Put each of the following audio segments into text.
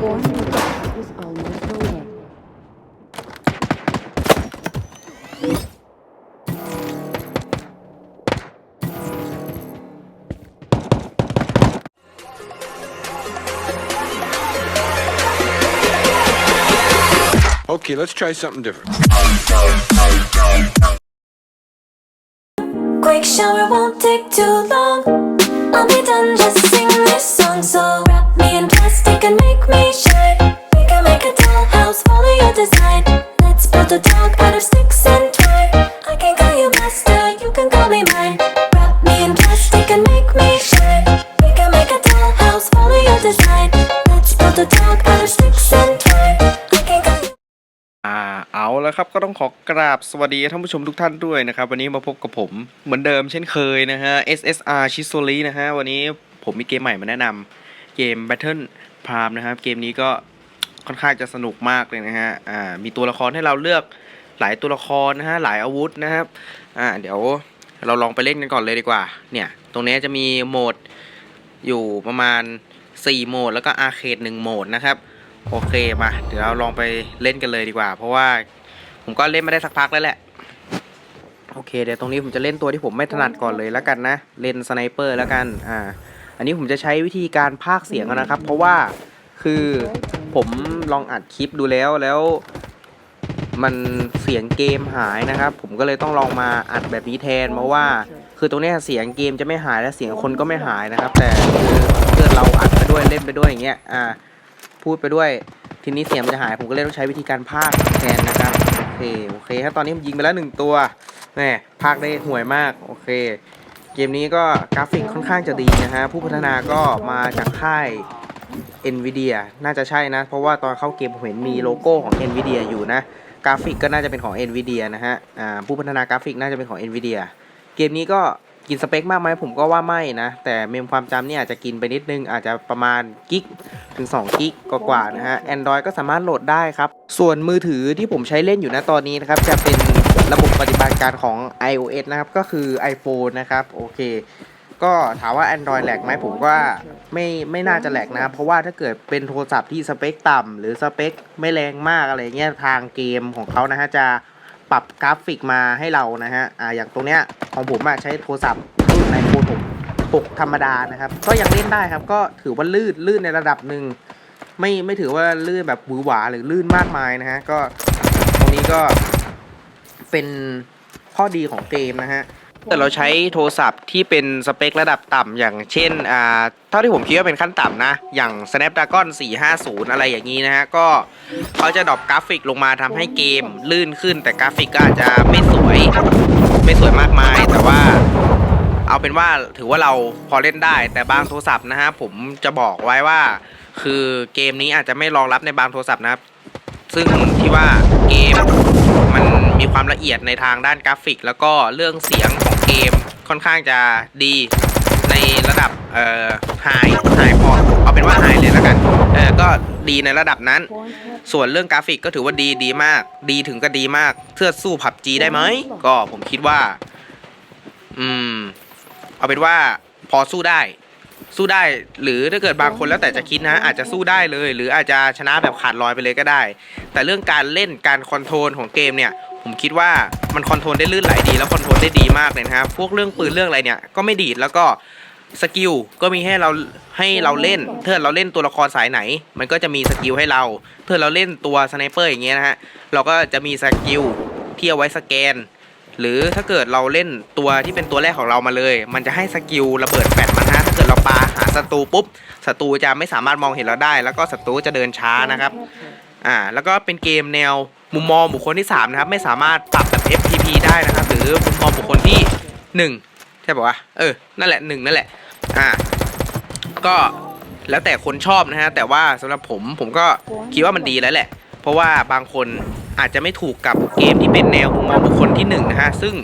Point objective is almost over. Okay, let's try something different. Quick shower won't take too long. I'll be done just sing this song. So wrap me in plastic and make me shine. We can make a dollhouse, follow your design. Let's build a dog out of sticks and twine. I can call you แล้วครับก็ต้องขอกราบสวัสดีท่านผู้ชมทุกท่านด้วยนะครับ วันนี้มาพบกับผมเหมือนเดิมเช่นเคยนะฮะ SSR ชิโซลีนะฮะ วันนี้ผมมีเกมใหม่มาแนะนำเกม Battle Prime นะครับ เกมนี้ก็ค่อนข้างจะสนุกมากเลยนะฮะอ่ามีตัวละครให้เราเลือกหลายตัวละครนะฮะหลายอาวุธนะครับอ่าเดี๋ยวเราลองไปเล่นกันก่อนเลยดีกว่า เนี่ย ตรงนี้จะมีโหมดอยู่ประมาณ 4 โหมด แล้วก็อาร์เคด1โหมดนะครับ โอเคมา เดี๋ยวเราลองไปเล่นกันเลยดีกว่า เพราะว่า ผมก็เล่นไม่ได้สักพักแล้วแหละ โอเค เดี๋ยวตรงนี้ผมจะเล่นตัวที่ผมไม่ถนัดก่อนเลยแล้วกันนะ เล่นสไนเปอร์แล้วกัน อ่า อันนี้ผมจะใช้วิธีการพากเสียงนะครับ เพราะว่าคือผมลองอัดคลิปดูแล้วแล้วมันเสียงเกมหายนะครับ ผมก็เลยต้องลองมาอัดแบบนี้แทนเพราะว่า คือตรงนี้เสียงเกมจะไม่หายและเสียงคนก็ไม่หายนะครับ แต่คือเกิดเราอัดไปด้วยเล่นไปด้วยอย่างเงี้ยอ่าพูดไปด้วย ทีนี้เสียงมันจะหายผมก็เลยต้องใช้วิธีการพากแทนนะครับ เคโอเคครับตอนนี้ผมยิงไปแล้วหนึ่งตัวแหมพากได้ห่วยมากโอเค เกมนี้ก็กราฟิกค่อนข้างจะดีนะฮะผู้พัฒนาก็มาจากค่าย NVIDIA น่าจะใช่นะ เพราะว่าตอนเข้าเกมผมเห็นมีโลโก้ของ NVIDIA อยู่นะกราฟิกก็น่าจะเป็นของ NVIDIA นะฮะ อ่า ผู้พัฒนากราฟิกน่าจะเป็นของ NVIDIA เกมนี้ก็ กินสเปคมากไหมผมก็ว่าไม่นะ แต่เมมความจำเนี่ยอาจจะกินไปนิดนึงอาจจะประมาณกิกถึง2กิกกว่าๆนะฮะ Android ก็สามารถโหลดได้ครับ ส่วนมือถือที่ผมใช้เล่นอยู่นะตอนนี้นะครับ จะเป็นระบบปฏิบัติการของ iOS นะครับ ก็คือ iPhone นะครับ โอเค ก็ถามว่า Android แหลกไหมผมว่าไม่ไม่น่าจะแหลกนะครับเพราะว่าถ้าเกิดเป็นโทรศัพท์ที่สเปคต่ำหรือสเปคไม่แรงมากอะไรเงี้ยทางเกมของเขานะฮะจะ ปรับกราฟิกมาให้เรานะฮะอ่าอย่างตรงเนี้ยของผมอะใช้โทรศัพท์รุ่นไอโฟน6 6ธรรมดานะครับ ก็ยังเล่นได้ครับ ก็ถือว่าลื่นลื่นในระดับหนึ่งไม่ไม่ถือว่าลื่นแบบหวือหวาหรือลื่นมากมายนะฮะก็ตรงนี้ก็เป็นข้อดีของเกมนะฮะ แต่เราใช้โทรศัพท์ที่เป็นสเปคระดับต่ำอย่างเช่นอ่าเท่าที่ผมคิดว่าเป็นขั้นต่ำนะ อย่าง Snapdragon 450 อะไรอย่างนี้นะฮะ ก็เขาจะดรอปกราฟิกลงมาทำให้เกมลื่นขึ้น แต่กราฟิกก็อาจจะไม่สวย ไม่สวยมากมาย แต่ว่าเอาเป็นว่าถือว่าเราพอเล่นได้ แต่บางโทรศัพท์นะฮะผมจะบอกไว้ว่า คือเกมนี้อาจจะไม่รองรับในบางโทรศัพท์นะครับ ซึ่งที่ว่าเกมมันมีความละเอียดในทางด้านกราฟิก แล้วก็เรื่องเสียงของเกมค่อนข้างจะดีในระดับเอ่อไฮไฮพอเอาเป็นว่าไฮเลยแล้วกันเออก็ดีในระดับนั้น ส่วนเรื่องกราฟิกก็ถือว่าดีดีมาก ดีถึงก็ดีมากเทือสู้ผับจีได้ไหมก็ผมคิดว่า อืม เอาเป็นว่าพอสู้ได้ สู้ได้ หรือถ้าเกิดบางคนแล้วแต่จะคิดนะ อาจจะสู้ได้เลย หรืออาจจะชนะแบบขาดลอยไปเลยก็ได้ แต่เรื่องการเล่นการคอนโทรลของเกมเนี่ยผมคิดว่ามันคอนโทรลได้ลื่นไหลดีแล้วคอนโทรลได้ดีมากเลยนะครับพวกเรื่องปืนเรื่องอะไรเนี่ยก็ไม่ดีดแล้วก็สกิลก็มีให้เราให้เราเล่นถ้าเราเล่นตัวละครสายไหน มันก็จะมีสกิลให้เราถ้าเราเล่นตัวสไนเปอร์อย่างเงี้ยนะฮะเราก็จะมีสกิลที่เอาไว้สแกน หรือถ้าเกิดเราเล่นตัวที่เป็นตัวแรกของเรามาเลย มันจะให้สกิลระเบิดแฟลชมานะถ้าเกิดเราปาหาศัตรูปุ๊บศัตรูจะไม่สามารถมองเห็นเราได้ แล้วก็ศัตรูจะเดินช้านะครับอ่าแล้วก็เป็นเกมแนวมุมมองบุคคลที่3นะครับไม่สามารถปรับแบบ FTP ได้นะครับ หรือมุมมองบุคคลที่ 1 ใช่ป่าวะเออนั่นแหละ1นั่นแหละอ่าก็แล้วแต่คนชอบนะฮะแต่ว่าสำหรับผมผมก็คิดว่ามันดีแล้วแหละ เพราะว่าบางคนอาจจะไม่ถูกกับเกมที่เป็นแนวมุมมองบุคคลที่หนึ่งนะฮะซึ่ง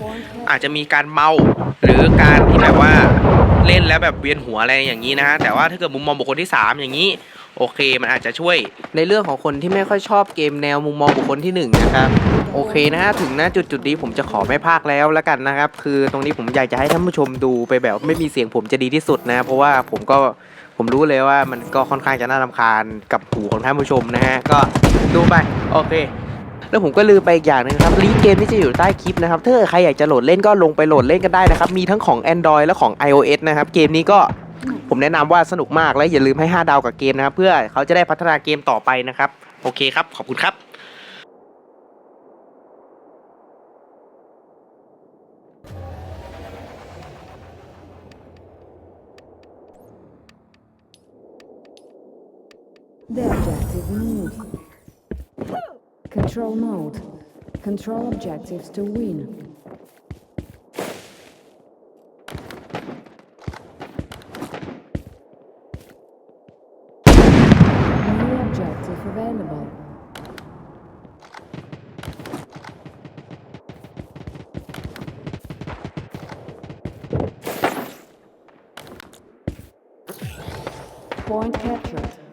อาจจะมีการเมาหรือการที่แบบว่าเล่นแล้วแบบเวียนหัวอะไรอย่างนี้นะฮะแต่ว่าถ้าเกิดมุมมองบุคคลที่ 3 อย่างนี้โอเค มันอาจจะช่วยในเรื่องของคนที่ไม่ค่อยชอบเกมแนวมุมมองบุคคลที่หนึ่งนะครับ โอเคนะฮะถึงน้าจุดจุดนี้ผมจะขอไม่พากแล้วแล้วกันนะครับ คือตรงนี้ผมอยากจะให้ท่านผู้ชมดูไปแบบไม่มีเสียงผมจะดีที่สุดนะ เพราะว่าผมก็ผมรู้เลยว่ามันก็ค่อนข้างจะน่ารำคาญกับหูของท่านผู้ชมนะฮะก็ดูไปโอเคแล้วผมก็ลืมไปอีกอย่างหนึงครับลิงก์เกมที่จะอยู่ใต้คลิปนะครับถ้าใครอยากจะโหลดเล่นก็ลงไปโหลดเล่นกันได้นะครับ มีทั้งของ Android และของ iOS นะครับเกมนี้ก็ผมแนะนำว่าสนุกมากและอย่าลืมให้ 5 ดาวกับเกมนะครับ เพื่อเขาจะได้พัฒนาเกมต่อไปนะครับ โอเคครับ ขอบคุณครับ Control mode. Control objectives to win. New objective available. Point captured.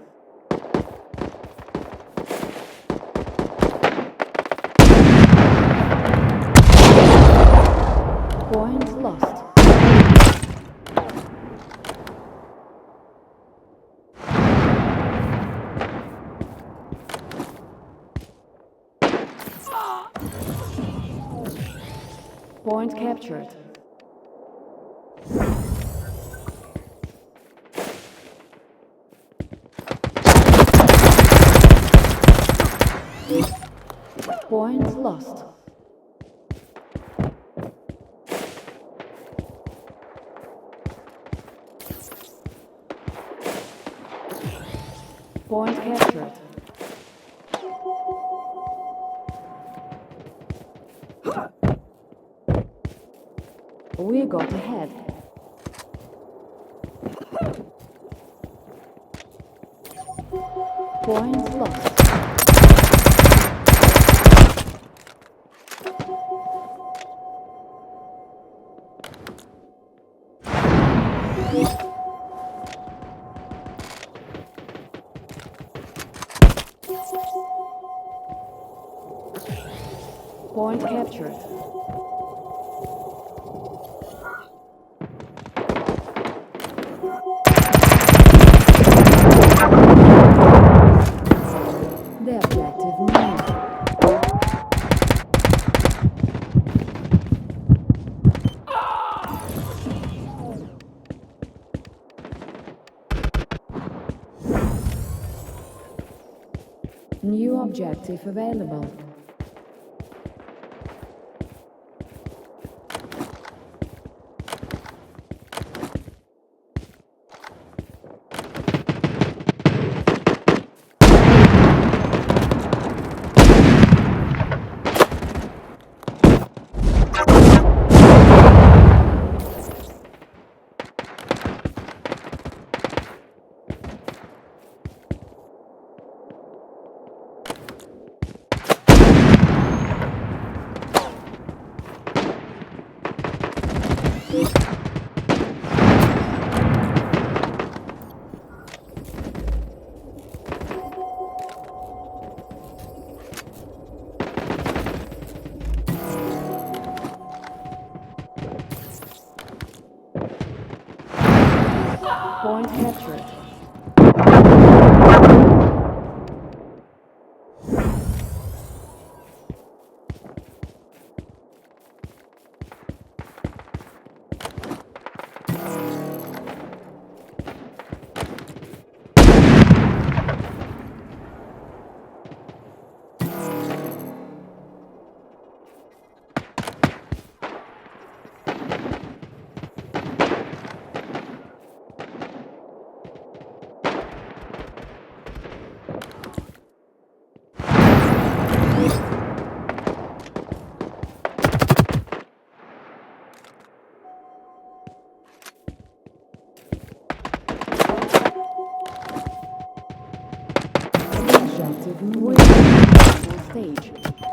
Point captured. Point lost. Point captured. We got ahead. New objective available. Stage.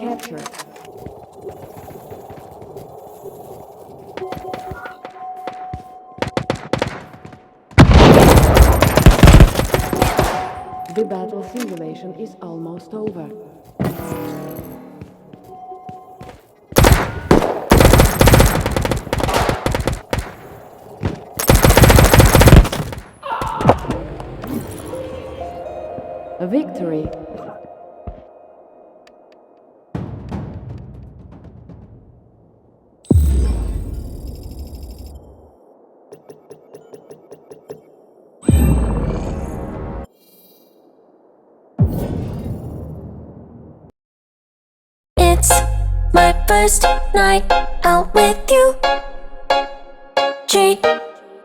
Captured. The battle simulation is almost over. A victory. My first night out with you. Treat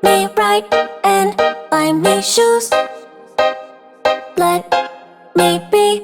me right and buy me shoes. Let me be